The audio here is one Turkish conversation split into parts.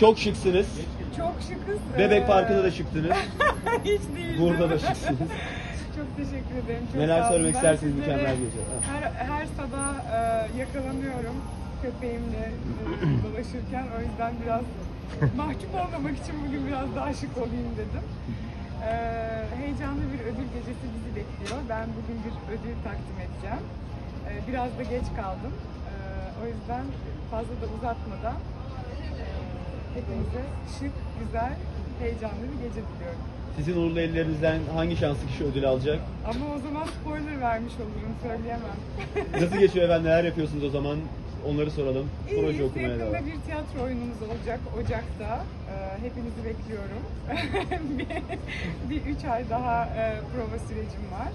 Çok şıksınız. Çok şıkız. Bebek Parkı'nda da şıktınız. Hiç değil. Burada da şıksınız. Çok teşekkür ederim. Çok Neler sağ olun. söylemek Ben istersiniz? sizlere Mükemmel gece. Ha. Her, her sabah e, yakalanıyorum köpeğimle e, dolaşırken. O yüzden biraz mahcup olmamak için bugün biraz daha şık olayım dedim. E, heyecanlı bir ödül gecesi bizi bekliyor. Ben bugün bir ödül takdim edeceğim. E, biraz da geç kaldım. E, o yüzden fazla da uzatmadan hepinize şık, güzel, heyecanlı bir gece diliyorum. Sizin uğurlu ellerinizden hangi şanslı kişi ödül alacak? Ama o zaman spoiler vermiş olurum, söyleyemem. Nasıl geçiyor efendim? Neler yapıyorsunuz o zaman? Onları soralım. Proje İyiyiz, okumaya yakında devam. bir tiyatro oyunumuz olacak Ocak'ta. Ee, hepinizi bekliyorum. bir, bir üç ay daha e, prova sürecim var.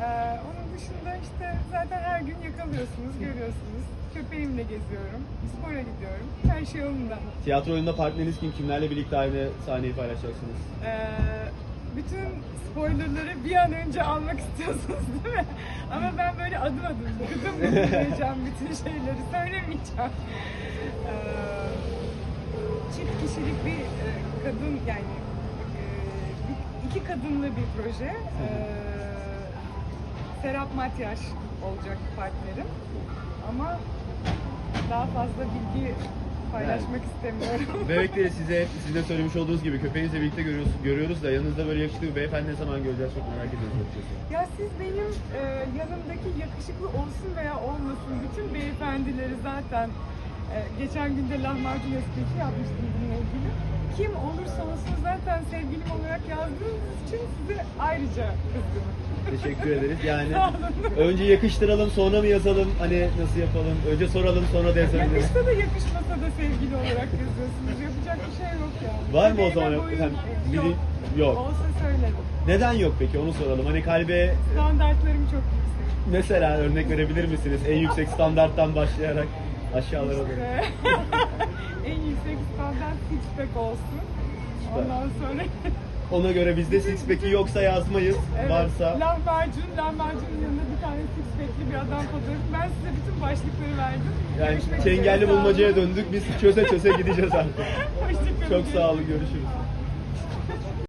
Ee, onun dışında işte zaten her gün yakalıyorsunuz, görüyorsunuz. Köpeğimle geziyorum, spora gidiyorum. Her şey yolunda. Tiyatro oyununda partneriniz kim? Kimlerle birlikte aynı sahneyi paylaşacaksınız? Ee, bütün spoilerları bir an önce almak istiyorsunuz değil mi? Ama ben böyle adım adım, gıdım gıdım vereceğim bütün şeyleri, söylemeyeceğim. Ee, çift kişilik bir e, kadın yani e, iki kadınlı bir proje. Ee, Serap Matyaj olacak partnerim. Ama daha fazla bilgi paylaşmak istemiyorum. Bebekleri size, sizin de söylemiş olduğunuz gibi köpeğinizle birlikte görüyoruz, görüyoruz da yanınızda böyle yakışıklı bir beyefendi ne zaman göreceğiz çok merak ediyoruz açıkçası. Ya siz benim e, yanımdaki yakışıklı olsun veya olmasın bütün beyefendileri zaten e, geçen gün de lahmacun esprisi yapmıştım bununla ilgili. Kim olursa olsun zaten sevgilim olarak yazdığınız için size ayrıca kızgınım. Teşekkür ederiz. Yani Sağ olun. önce yakıştıralım sonra mı yazalım? Hani nasıl yapalım? Önce soralım sonra da yazabiliriz. Yakışsa da yakışmasa da sevgili olarak yazıyorsunuz. Yapacak bir şey yok yani. Var mı o Bebeğime zaman? Efendim, e, biri- yok. yok. Olsa söylerim. Neden yok peki onu soralım. Hani kalbe Standartlarım çok yüksek. mesela örnek verebilir misiniz? En yüksek standarttan başlayarak aşağılara doğru. six pack olsun. Ondan sonra Ona göre bizde six pack'i yoksa yazmayız. evet, Varsa lahmacun, lahmacunun yanında bir tane six pack'li bir adam fotoğrafı. Ben size bütün başlıkları verdim. yani Görüşmek çengelli üzere, sağ olun. bulmacaya döndük. Biz çöze çöze gideceğiz artık. Hoşçakalın. Çok sağ olun. Görüşürüz.